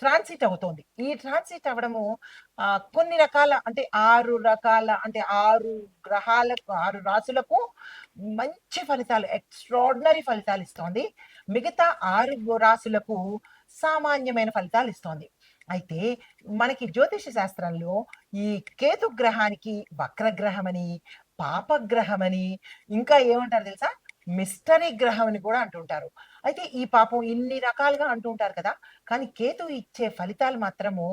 Transit అవుతోంది. ఈ transit అవ్వడము కొన్ని రకాల అంటే ఆరు రకాల అంటే ఆరు గ్రహాలకు ఆరు రాసులకు మంచి ఫలితాలు ఎక్స్ట్రాడినరీ ఫలితాలు ఇస్తోంది. మిగతా ఆరు రాసులకు సామాన్యమైన ఫలితాలు ఇస్తోంది. అయితే మనకి జ్యోతిష శాస్త్రంలో ఈ కేతు గ్రహానికి వక్రగ్రహమని పాపగ్రహమని ఇంకా ఏమంటారు తెలుసా? మిస్టరీ గ్రహం అని కూడా అంటుంటారు. అయితే ఈ పాపం ఇన్ని రకాలుగా అంటుంటారు కదా కానీ కేతు ఇచ్చే ఫలితాలు మాత్రము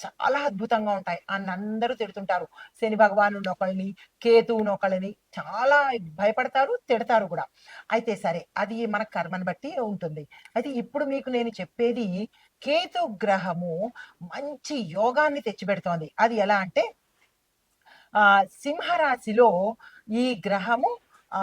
చాలా అద్భుతంగా ఉంటాయి అని అందరూ తిడుతుంటారు. శని భగవానుడు ఒకళ్ళని కేతువుని ఒకళ్ళని చాలా భయపడతారు తిడతారు కూడా. అయితే సరే అది మన కర్మను బట్టి ఉంటుంది. అయితే ఇప్పుడు మీకు నేను చెప్పేది కేతు గ్రహము మంచి యోగాన్ని తెచ్చిపెడుతోంది. అది ఎలా అంటే ఆ సింహరాశిలో ఈ గ్రహము ఆ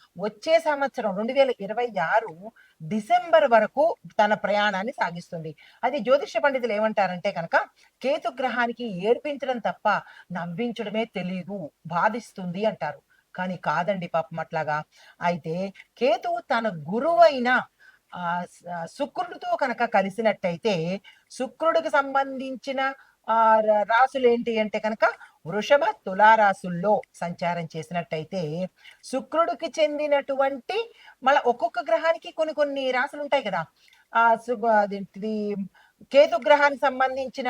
వచ్చే సంవత్సరం రెండు వేల ఇరవై ఆరు డిసెంబర్ వరకు తన ప్రయాణాన్ని సాగిస్తుంది. అది జ్యోతిష పండితులు ఏమంటారంటే కనుక కేతు గ్రహానికి ఏడ్పించడం తప్ప నవ్వించడమే తెలియదు బాధిస్తుంది అంటారు. కానీ కాదండి పాపం అట్లాగా. అయితే కేతు తన గురువైన ఆ శుక్రుడితో కనుక కలిసినట్టయితే శుక్రుడికి సంబంధించిన ఆ రాసులు ఏంటి అంటే కనుక వృషభ తులారాసుల్లో సంచారం చేసినట్టయితే శుక్రుడికి చెందినటువంటి మళ్ళీ ఒక్కొక్క గ్రహానికి కొన్ని కొన్ని రాసులు ఉంటాయి కదా. ఆ సు- కేతు గ్రహానికి సంబంధించిన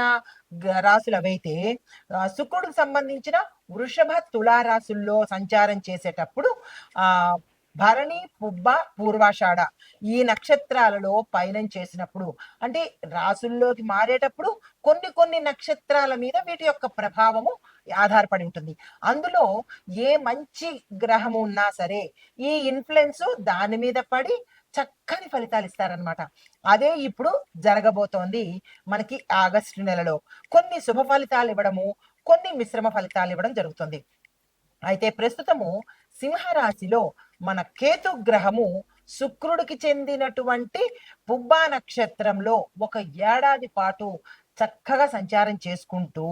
గ- రాసులు అవైతే శుక్రుడికి సంబంధించిన వృషభ తులారాసుల్లో సంచారం చేసేటప్పుడు ఆ భరణి పుబ్బ పూర్వాషాఢ ఈ నక్షత్రాలలో పయనం చేసినప్పుడు అంటే రాసుల్లోకి మారేటప్పుడు కొన్ని కొన్ని నక్షత్రాల మీద వీటి యొక్క ప్రభావము ఆధారపడి ఉంటుంది. అందులో ఏ మంచి గ్రహము ఉన్నా సరే ఈ ఇన్ఫ్లుయెన్స్ దాని మీద పడి చక్కని ఫలితాలు ఇస్తారనమాట అదే ఇప్పుడు జరగబోతోంది మనకి ఆగస్టు నెలలో. కొన్ని శుభ ఫలితాలు ఇవ్వడము కొన్ని మిశ్రమ ఫలితాలు ఇవ్వడం జరుగుతుంది. అయితే ప్రస్తుతము సింహరాశిలో మన కేతు గ్రహము శుక్రుడికి చెందినటువంటి పుబ్బా నక్షత్రంలో ఒక ఏడాది పాటు చక్కగా సంచారం చేసుకుంటూ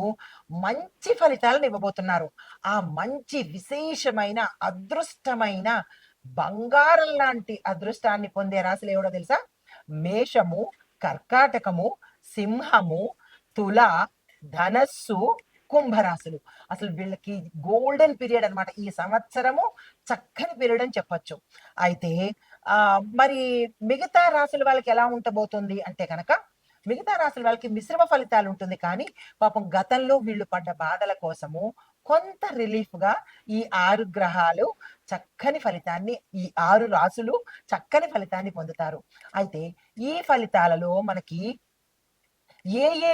మంచి ఫలితాలను ఇవ్వబోతున్నారు. ఆ మంచి విశేషమైన అదృష్టమైన బంగారం లాంటి అదృష్టాన్ని పొందే రాశులు ఏవడో తెలుసా? మేషము కర్కాటకము సింహము తుల ధనస్సు కుంభరాశులు. అసలు వీళ్ళకి గోల్డెన్ పీరియడ్ అనమాట ఈ సంవత్సరము చక్కని పీరియడ్ అని చెప్పొచ్చు. అయితే ఆ మరి మిగతా రాశుల వాళ్ళకి ఎలా ఉండబోతుంది అంటే కనుక మిగతా రాశుల వాళ్ళకి మిశ్రమ ఫలితాలు ఉంటుంది. కానీ పాపం గతంలో వీళ్ళు పడ్డ బాధల కోసము కొంత రిలీఫ్గా ఈ ఆరు గ్రహాలు చక్కని ఫలితాన్ని ఈ ఆరు రాసులు చక్కని ఫలితాన్ని పొందుతారు. అయితే ఈ ఫలితాలలో మనకి ఏ ఏ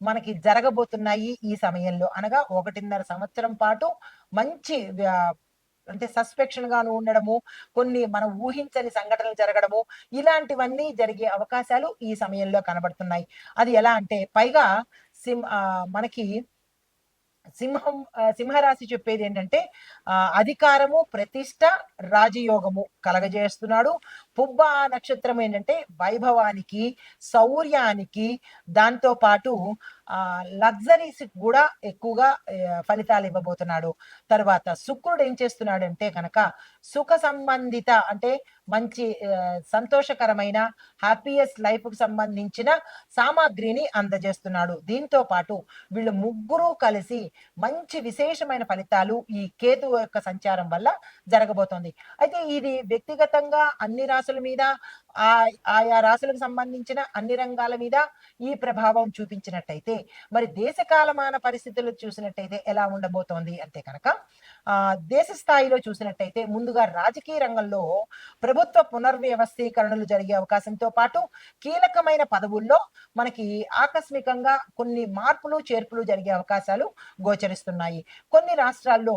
మనకి జరగబోతున్నాయి ఈ సమయంలో. అనగా ఒకటిన్నర సంవత్సరం పాటు మంచి అంటే సస్పెక్షన్ గాను ఉండడము కొన్ని మనం ఊహించని సంఘటనలు జరగడము ఇలాంటివన్నీ జరిగే అవకాశాలు ఈ సమయంలో కనబడుతున్నాయి. అది ఎలా అంటే పైగా సిం ఆ, మనకి సింహం సింహరాశి చెప్పేది ఏంటంటే ఆ, అధికారము ప్రతిష్ట రాజయోగము కలగజేస్తున్నాడు. పుబ్బ నక్షత్రం ఏంటంటే వైభవానికి శౌర్యానికి దాంతో పాటు లగ్జరీస్ కూడా ఎక్కువగా ఫలితాలు ఇవ్వబోతున్నాడు. తర్వాత శుక్రుడు ఏం చేస్తున్నాడంటే కనుక సుఖ సంబంధిత అంటే మంచి సంతోషకరమైన హ్యాపీయెస్ట్ లైఫ్కు సంబంధించిన సామాగ్రిని అందజేస్తున్నాడు. దీంతో పాటు వీళ్ళు ముగ్గురు కలిసి మంచి విశేషమైన ఫలితాలు ఈ కేతు యొక్క సంచారం వల్ల జరగబోతోంది. అయితే ఇది వ్యక్తిగతంగా అన్ని రాసుల మీద ఆ ఆయా రాసులకు సంబంధించిన అన్ని రంగాల మీద ఈ ప్రభావం చూపించినట్టయితే మరి దేశ కాలమాన పరిస్థితులు చూసినట్టయితే ఎలా ఉండబోతోంది అంటే కనుక ఆ దేశ స్థాయిలో చూసినట్టయితే ముందుగా రాజకీయ రంగంలో ప్రభుత్వ పునర్వ్యవస్థీకరణలు జరిగే అవకాశంతో పాటు కీలకమైన పదవుల్లో మనకి ఆకస్మికంగా కొన్ని మార్పులు చేర్పులు జరిగే అవకాశాలు గోచరిస్తున్నాయి. కొన్ని రాష్ట్రాల్లో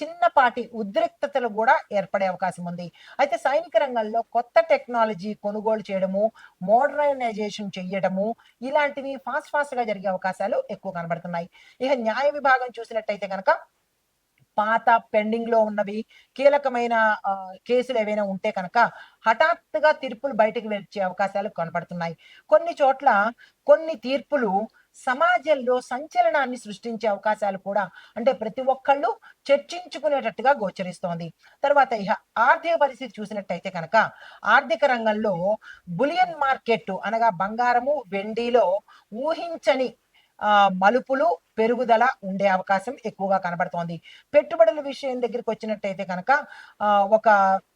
చిన్నపాటి ఉద్రిక్తతలు కూడా ఏర్పడే అవకాశం ఉంది. అయితే సైనిక రంగంలో కొత్త టెక్నాలజీ కొనుగోలు చేయడము మోడర్నైజేషన్ చేయడము ఇలాంటివి ఫాస్ట్ ఫాస్ట్గా జరిగే అవకాశాలు ఎక్కువ కనబడుతున్నాయి. ఇక న్యాయ విభాగం చూసినట్టయితే కనుక పాత పెండింగ్లో ఉన్నవి కీలకమైన కేసులు ఏవైనా ఉంటే కనుక హఠాత్తుగా తీర్పులు బయటకు వచ్చే అవకాశాలు కనపడుతున్నాయి కొన్ని చోట్ల కొన్ని తీర్పులు సమాజంలో సంచలనాన్ని సృష్టించే అవకాశాలు కూడా అంటే ప్రతి ఒక్కళ్ళు చర్చించుకునేటట్టుగా గోచరిస్తోంది. తర్వాత ఇహ ఆర్థిక పరిస్థితి చూసినట్టయితే కనుక ఆర్థిక రంగంలో బులియన్ మార్కెట్ అనగా బంగారము వెండిలో ఊహించని మలుపులు పెరుగుదల ఉండే అవకాశం ఎక్కువగా కనబడుతోంది. పెట్టుబడుల విషయం దగ్గరికి వచ్చినట్టయితే కనుక ఒక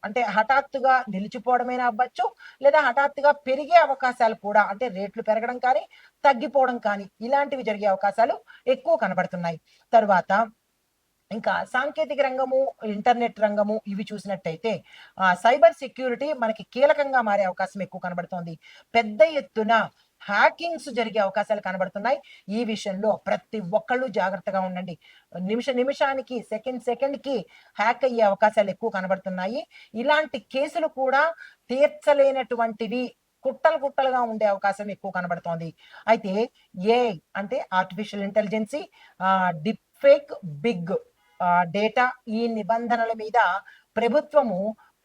అంటే హఠాత్తుగా నిలిచిపోవడమైనా అవ్వచ్చు లేదా హఠాత్తుగా పెరిగే అవకాశాలు కూడా అంటే రేట్లు పెరగడం కానీ తగ్గిపోవడం కానీ ఇలాంటివి జరిగే అవకాశాలు ఎక్కువ కనబడుతున్నాయి. తర్వాత ఇంకా సాంకేతిక రంగము ఇంటర్నెట్ రంగము ఇవి చూసినట్టయితే ఆ సైబర్ సెక్యూరిటీ మనకి కీలకంగా మారే అవకాశం ఎక్కువ కనబడుతోంది. పెద్ద ఎత్తున హ్యాకింగ్స్ జరిగే అవకాశాలు కనబడుతున్నాయి. ఈ విషయంలో ప్రతి ఒక్కళ్ళు జాగ్రత్తగా ఉండండి. నిమిష నిమిషానికి సెకండ్ సెకండ్కి హ్యాక్ అయ్యే అవకాశాలు ఎక్కువ కనబడుతున్నాయి. ఇలాంటి కేసులు కూడా తీర్చలేనటువంటివి కుట్టలు కుట్టలుగా ఉండే అవకాశం ఎక్కువ కనబడుతోంది. అయితే ఏ అంటే artificial intelligence deep fake big data ఈ నిబంధనల మీద ప్రభుత్వము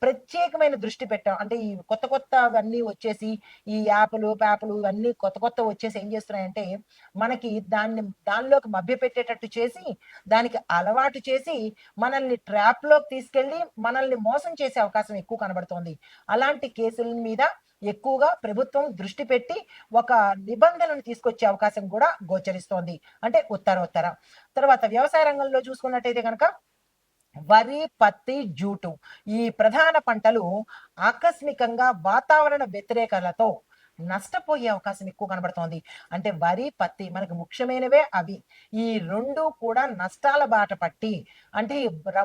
ప్రత్యేకమైన దృష్టి పెట్టాం అంటే ఈ కొత్త కొత్త అవన్నీ వచ్చేసి ఈ యాప్లు ప్యాప్లు ఇవన్నీ కొత్త కొత్త వచ్చేసి ఏం చేస్తున్నాయంటే మనకి దాన్ని దానిలోకి మభ్యపెట్టేటట్టు చేసి దానికి అలవాటు చేసి మనల్ని ట్రాప్లోకి తీసుకెళ్ళి మనల్ని మోసం చేసే అవకాశం ఎక్కువ కనబడుతోంది. అలాంటి కేసుల మీద ఎక్కువగా ప్రభుత్వం దృష్టి పెట్టి ఒక నిబంధనను తీసుకొచ్చే అవకాశం కూడా గోచరిస్తోంది. అంటే ఉత్తరోత్తర. తర్వాత వ్యవసాయ రంగంలో చూసుకున్నట్టయితే కనుక వరి పత్తి జూటు ఈ ప్రధాన పంటలు ఆకస్మికంగా వాతావరణ వ్యతిరేకతలతో నష్టపోయే అవకాశం ఎక్కువ కనబడుతోంది. అంటే వరి పత్తి మనకు ముఖ్యమైనవే అవి. ఈ రెండు కూడా నష్టాల బాట పట్టి అంటే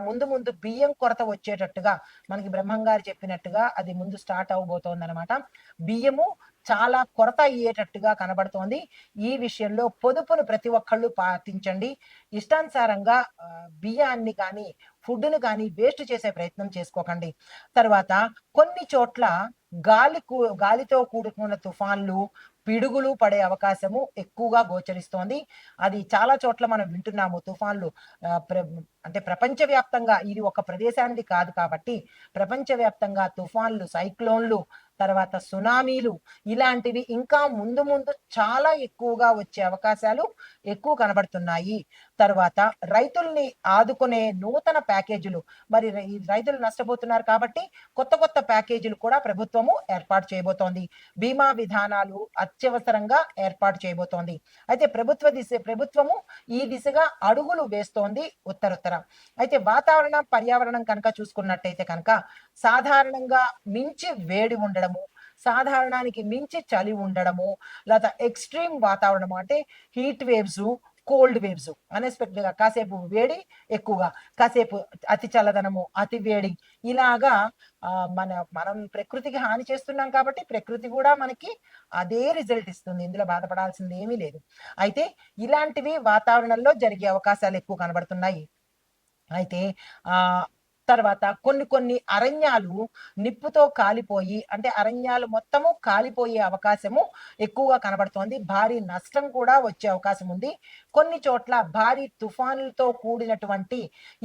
ముందు ముందు బియ్యం కొరత వచ్చేటట్టుగా మనకి బ్రహ్మంగారు చెప్పినట్టుగా అది ముందు స్టార్ట్ అవబోతోంది అనమాట బియ్యము చాలా కొరత అయ్యేటట్టుగా కనబడుతోంది. ఈ విషయంలో పొదుపును ప్రతి ఒక్కళ్ళు పాటించండి. ఇష్టానుసారంగా బియ్యాన్ని కానీ ఫుడ్ను కానీ వేస్ట్ చేసే ప్రయత్నం చేసుకోకండి. తర్వాత కొన్ని చోట్ల గాలి కూ- గాలితో కూడుకున్న తుఫాన్లు పిడుగులు పడే అవకాశము ఎక్కువగా గోచరిస్తోంది. అది చాలా చోట్ల మనం వింటున్నాము. తుఫాన్లు ప్ర- అంటే ప్రపంచవ్యాప్తంగా ఇది ఒక ప్రదేశానికి కాదు కాబట్టి ప్రపంచవ్యాప్తంగా తుఫాన్లు సైక్లోన్లు తర్వాత సునామీలు ఇలాంటివి ఇంకా ముందు ముందు చాలా ఎక్కువగా వచ్చే అవకాశాలు ఎక్కువ కనబడుతున్నాయి. తర్వాత రైతుల్ని ఆదుకునే నూతన ప్యాకేజీలు. మరి రైతులు నష్టపోతున్నారు కాబట్టి కొత్త కొత్త ప్యాకేజీలు కూడా ప్రభుత్వము ఏర్పాటు చేయబోతోంది. బీమా విధానాలు అత్యవసరంగా ఏర్పాటు చేయబోతోంది. అయితే ప్రభుత్వ దిశ ప్రభుత్వము ఈ దిశగా అడుగులు వేస్తోంది ఉత్తరత్తర. అయితే వాతావరణ పర్యావరణం కనుక చూసుకున్నట్టయితే కనుక సాధారణంగా మించి వేడి ఉండడము సాధారణానికి మించి చలి ఉండడము లేదా ఎక్స్ట్రీమ్ వాతావరణం అంటే హీట్ వేవ్స్ కోల్డ్ వేవ్స్ అన్ఎక్స్పెక్టెడ్గా కాసేపు వేడి ఎక్కువగా కాసేపు అతి చల్లదనము అతి వేడి. ఇలాగా మన మనం ప్రకృతికి హాని చేస్తున్నాం కాబట్టి ప్రకృతి కూడా మనకి అదే రిజల్ట్ ఇస్తుంది. ఇందులో బాధపడాల్సింది ఏమీ లేదు. అయితే ఇలాంటివి వాతావరణంలో జరిగే అవకాశాలు ఎక్కువ కనబడుతున్నాయి. అయితే ఆ తర్వాత కొన్ని కొన్ని అరణ్యాలు నిప్పుతో కాలిపోయి అంటే అరణ్యాలు మొత్తము కాలిపోయే అవకాశము ఎక్కువగా కనబడుతోంది. భారీ నష్టం కూడా వచ్చే అవకాశం ఉంది. కొన్ని చోట్ల భారీ తుఫానులతో కూడినటువంటి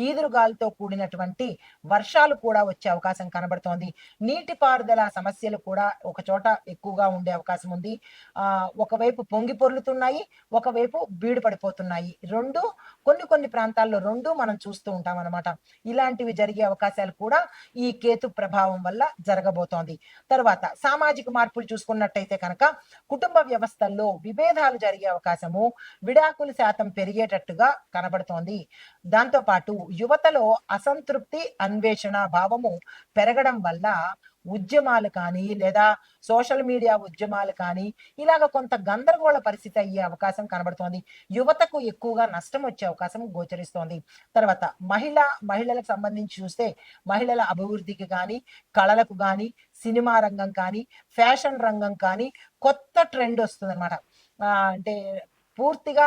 ఈదురుగాలితో కూడినటువంటి వర్షాలు కూడా వచ్చే అవకాశం కనబడుతోంది. నీటిపారుదల సమస్యలు కూడా ఒక చోట ఎక్కువగా ఉండే అవకాశం ఉంది. ఆ ఒకవైపు పొంగి పొర్లుతున్నాయి ఒకవైపు బీడు పడిపోతున్నాయి. రెండు కొన్ని కొన్ని ప్రాంతాల్లో రెండు మనం చూస్తూ ఉంటాం అనమాట ఇలాంటివి జరిగే అవకాశాలు కూడా ఈ కేతు ప్రభావం వల్ల జరగబోతోంది. తర్వాత సామాజిక మార్పులు చూసుకున్నట్టయితే కనుక కుటుంబ వ్యవస్థల్లో విభేదాలు జరిగే అవకాశము విడాకులు శాతం పెరిగేటట్టుగా కనబడుతోంది. దాంతో పాటు యువతలో అసంతృప్తి అన్వేషణ భావము పెరగడం వల్ల ఉద్యమాలు కానీ లేదా సోషల్ మీడియా ఉద్యమాలు కానీ ఇలాగ కొంత గందరగోళ పరిస్థితి అయ్యే అవకాశం కనబడుతోంది. యువతకు ఎక్కువగా నష్టం వచ్చే అవకాశం గోచరిస్తోంది. తర్వాత మహిళ మహిళలకు సంబంధించి చూస్తే మహిళల అభివృద్ధికి కానీ కళలకు కానీ సినిమా రంగం కానీ ఫ్యాషన్ రంగం కానీ కొత్త ట్రెండ్ వస్తుంది అనమాట అంటే పూర్తిగా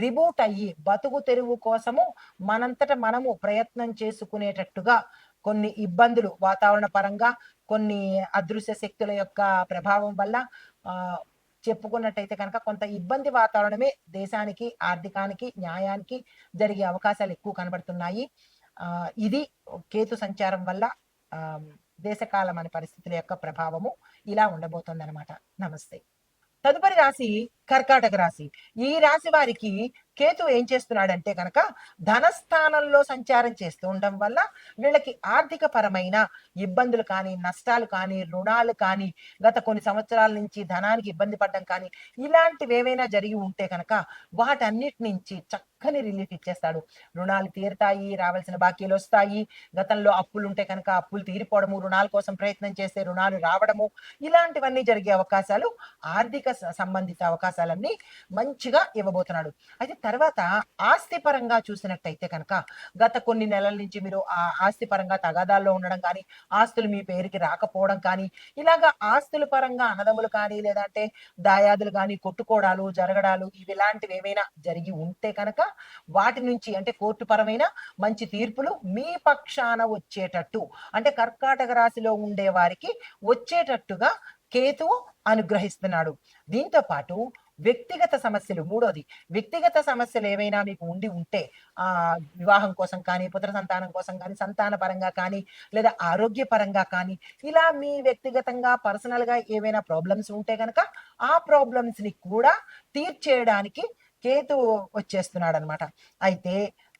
రిబూట్ అయ్యి బతుకు తెరువు కోసము మనంతట మనము ప్రయత్నం చేసుకునేటట్టుగా కొన్ని ఇబ్బందులు వాతావరణ పరంగా కొన్ని అదృశ్య శక్తుల యొక్క ప్రభావం వల్ల చెప్పుకున్నట్టయితే కనుక కొంత ఇబ్బంది వాతావరణమే దేశానికి ఆర్థికానికి న్యాయానికి జరిగే అవకాశాలు ఎక్కువ కనబడుతున్నాయి. ఇది కేతు సంచారం వల్ల దేశకాలం అనే పరిస్థితుల యొక్క ప్రభావము ఇలా ఉండబోతుంది అనమాట నమస్తే. తదుపరి రాశి కర్కాటక రాశి. ఈ రాశి వారికి కేతు ఏం చేస్తున్నాడంటే కనుక ధనస్థానంలో సంచారం చేస్తూ ఉండడం వల్ల వీళ్ళకి ఆర్థిక పరమైన ఇబ్బందులు కానీ నష్టాలు కానీ రుణాలు కానీ గత కొన్ని సంవత్సరాల నుంచి ధనానికి ఇబ్బంది పడడం కానీ ఇలాంటివి ఏవైనా జరిగి ఉంటే కనుక వాటన్నిటి నుంచి చక్కని రిలీఫ్ ఇచ్చేస్తాడు. రుణాలు తీరుతాయి రావాల్సిన బాకీలు వస్తాయి. గతంలో అప్పులు ఉంటే కనుక అప్పులు తీరిపోవడము రుణాల కోసం ప్రయత్నం చేస్తే రుణాలు రావడము ఇలాంటివన్నీ జరిగే అవకాశాలు ఆర్థిక సంబంధిత అవకాశాలు అవకాశాలన్నీ మంచిగా ఇవ్వబోతున్నాడు. అయితే తర్వాత ఆస్తి పరంగా చూసినట్టయితే కనుక గత కొన్ని నెలల నుంచి మీరు ఆ ఆస్తి పరంగా తగాదాల్లో ఉండడం కానీ ఆస్తులు మీ పేరుకి రాకపోవడం కానీ ఇలాగా ఆస్తుల పరంగా అన్నదమ్ములు కానీ లేదంటే దాయాదులు కానీ కొట్టుకోవడాలు జరగడాలు ఇవి ఇలాంటివి ఏమైనా జరిగి ఉంటే కనుక వాటి నుంచి అంటే కోర్టు పరమైన మంచి తీర్పులు మీ పక్షాన వచ్చేటట్టు అంటే కర్కాటక రాశిలో ఉండే వారికి వచ్చేటట్టుగా కేతువు అనుగ్రహిస్తున్నాడు. దీంతో పాటు వ్యక్తిగత సమస్యలు మూడోది వ్యక్తిగత సమస్యలు ఏవైనా మీకు ఉండి ఉంటే ఆ వివాహం కోసం కానీ పుత్ర సంతానం కోసం కానీ సంతాన పరంగా కానీ లేదా ఆరోగ్య పరంగా కానీ ఇలా మీ వ్యక్తిగతంగా పర్సనల్గా ఏవైనా ప్రాబ్లమ్స్ ఉంటే కనుక ఆ ప్రాబ్లమ్స్ని కూడా తీర్చేయడానికి కేతు వచ్చేస్తున్నాడు అనమాట అయితే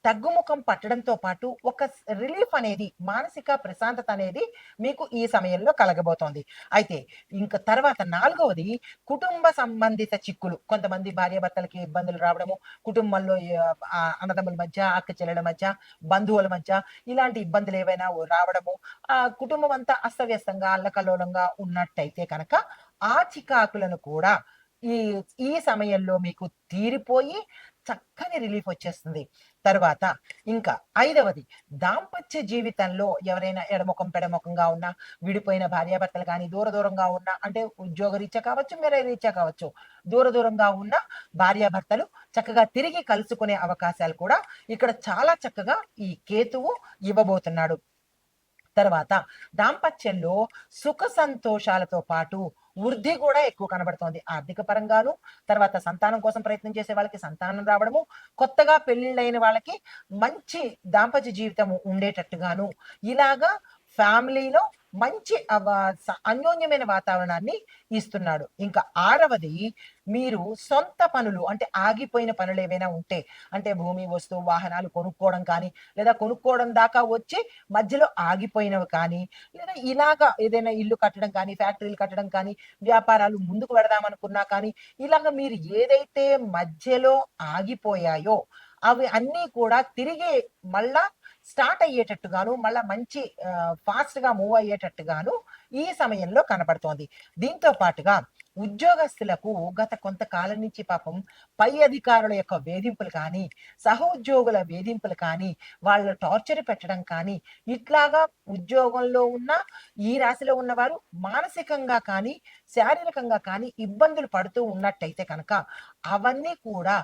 తగ్గుముఖం పట్టడంతో పాటు ఒక రిలీఫ్ అనేది మానసిక ప్రశాంతత అనేది మీకు ఈ సమయంలో కలగబోతోంది. అయితే ఇంకా తర్వాత నాలుగవది కుటుంబ సంబంధిత చిక్కులు. కొంతమంది భార్యాభర్తలకి ఇబ్బందులు రావడము కుటుంబంలో ఆ, అన్నదమ్ముల మధ్య అక్క చెల్లెల మధ్య బంధువుల మధ్య ఇలాంటి ఇబ్బందులు ఏవైనా రావడము ఆ కుటుంబం అంతా అస్తవ్యస్తంగా అల్లకల్లోలంగా ఉన్నట్టయితే కనుక ఆ చికాకులను కూడా ఈ ఈ సమయంలో మీకు తీరిపోయి చక్కని రిలీఫ్ వచ్చేస్తుంది. తర్వాత ఇంకా ఐదవది దాంపత్య జీవితంలో ఎవరైనా ఎడముఖం పెడముఖంగా ఉన్నా విడిపోయిన భార్యాభర్తలు కానీ దూర దూరంగా ఉన్నా అంటే ఉద్యోగ రీత్యా కావచ్చు మేరే రీత్యా కావచ్చు దూర దూరంగా ఉన్న భార్యాభర్తలు చక్కగా తిరిగి కలుసుకునే అవకాశాలు కూడా ఇక్కడ చాలా చక్కగా ఈ కేతువు ఇవ్వబోతున్నాడు. తర్వాత దాంపత్యంలో సుఖ సంతోషాలతో పాటు వృద్ధి కూడా ఎక్కువ కనబడుతోంది. ఆర్థిక పరంగాను తర్వాత సంతానం కోసం ప్రయత్నం చేసే వాళ్ళకి సంతానం రావడము కొత్తగా పెళ్ళిళ్ళైన వాళ్ళకి మంచి దాంపత్య జీవితము ఉండేటట్టుగాను ఇలాగా ఫ్యామిలీలో మంచి అన్యోన్యమైన వాతావరణాన్ని ఇస్తున్నాడు. ఇంకా ఆరవది మీరు సొంత పనులు అంటే ఆగిపోయిన పనులు ఏవైనా ఉంటే అంటే భూమి వస్తువు వాహనాలు కొనుక్కోవడం కానీ లేదా కొనుక్కోవడం దాకా వచ్చి మధ్యలో ఆగిపోయినవి కానీ లేదా ఇలాగా ఏదైనా ఇల్లు కట్టడం కానీ ఫ్యాక్టరీలు కట్టడం కానీ వ్యాపారాలు ముందుకు పెడదామనుకున్నా కానీ ఇలాగ మీరు ఏదైతే మధ్యలో ఆగిపోయాయో అవి అన్నీ కూడా తిరిగి మళ్ళా స్టార్ట్ అయ్యేటట్టుగాను మళ్ళీ మంచి ఫాస్ట్గా మూవ్ అయ్యేటట్టుగాను ఈ సమయంలో కనబడుతోంది. దీంతో పాటుగా ఉద్యోగస్తులకు గత కొంతకాలం నుంచి పాపం పై అధికారుల యొక్క వేధింపులు కానీ సహోద్యోగుల వేధింపులు కానీ వాళ్ళ టార్చర్ పెట్టడం కానీ ఇట్లాగా ఉద్యోగంలో ఉన్న ఈ రాశిలో ఉన్నవారు మానసికంగా కానీ శారీరకంగా కానీ ఇబ్బందులు పడుతూ ఉన్నట్టయితే కనుక అవన్నీ కూడా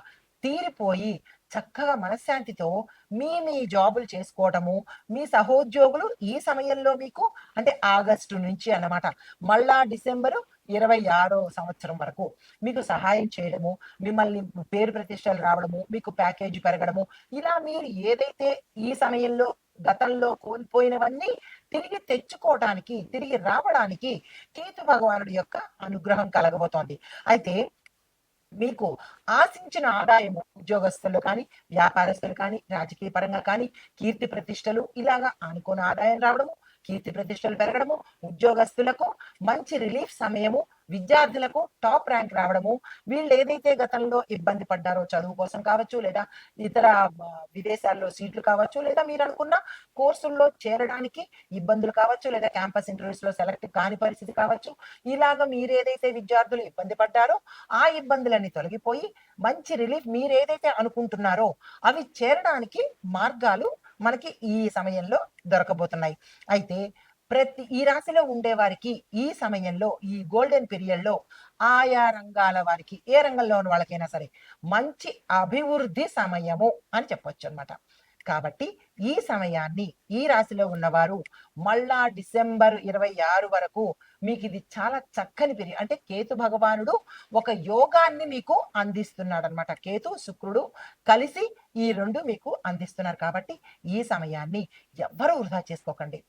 తీరిపోయి చక్కగా మనశ్శాంతితో మీ మీ జాబులు చేసుకోవటము మీ సహోద్యోగులు ఈ సమయంలో మీకు అంటే ఆగస్టు నుంచి అన్నమాట. మళ్ళా డిసెంబరు ఇరవై ఆరో సంవత్సరం వరకు మీకు సహాయం చేయడము మిమ్మల్ని పేరు ప్రతిష్టలు రావడము మీకు ప్యాకేజీ పెరగడము ఇలా మీరు ఏదైతే ఈ సమయంలో గతంలో కోల్పోయినవన్నీ తిరిగి తెచ్చుకోవటానికి తిరిగి రావడానికి కేతు భగవానుడి యొక్క అనుగ్రహం కలగబోతోంది. అయితే మీకు ఆశించిన ఆదాయము ఉద్యోగస్తులు కానీ వ్యాపారస్తులు కానీ రాజకీయ పరంగా కానీ కీర్తి ప్రతిష్టలు ఇలాగా అనుకున్న ఆదాయం రావడము కీర్తి ప్రతిష్టలు పెరగడము ఉద్యోగస్తులకు మంచి రిలీఫ్ సమయము విద్యార్థులకు టాప్ ర్యాంక్ రావడము వీళ్ళు ఏదైతే గతంలో ఇబ్బంది పడ్డారో చదువు కోసం కావచ్చు లేదా ఇతర విదేశాల్లో సీట్లు కావచ్చు లేదా మీరు అనుకున్న కోర్సుల్లో చేరడానికి ఇబ్బందులు కావచ్చు లేదా క్యాంపస్ ఇంటర్వ్యూస్లో సెలెక్ట్ కాని పరిస్థితి కావచ్చు ఇలాగ మీరు ఏదైతే విద్యార్థులు ఇబ్బంది పడ్డారో ఆ ఇబ్బందులన్నీ తొలగిపోయి మంచి రిలీఫ్ మీరు ఏదైతే అనుకుంటున్నారో అవి చేరడానికి మార్గాలు మనకి ఈ సమయంలో దొరకబోతున్నాయి. అయితే ప్రతి ఈ రాశిలో ఉండే వారికి ఈ సమయంలో ఈ గోల్డెన్ పీరియడ్లో ఆయా రంగాల వారికి ఏ రంగంలో ఉన్న వాళ్ళకైనా సరే మంచి అభివృద్ధి సమయము అని చెప్పొచ్చు అన్నమాట కాబట్టి ఈ సమయాన్ని ఈ రాశిలో ఉన్నవారు మళ్ళా డిసెంబర్ ఇరవై ఆరు వరకు మీకు ఇది చాలా చక్కని పీరియడ్ అంటే కేతు భగవానుడు ఒక యోగాన్ని మీకు అందిస్తున్నాడు అనమాట కేతు శుక్రుడు కలిసి ఈ రెండు మీకు అందిస్తున్నారు. కాబట్టి ఈ సమయాన్ని ఎవ్వరూ వృధా చేసుకోకండి.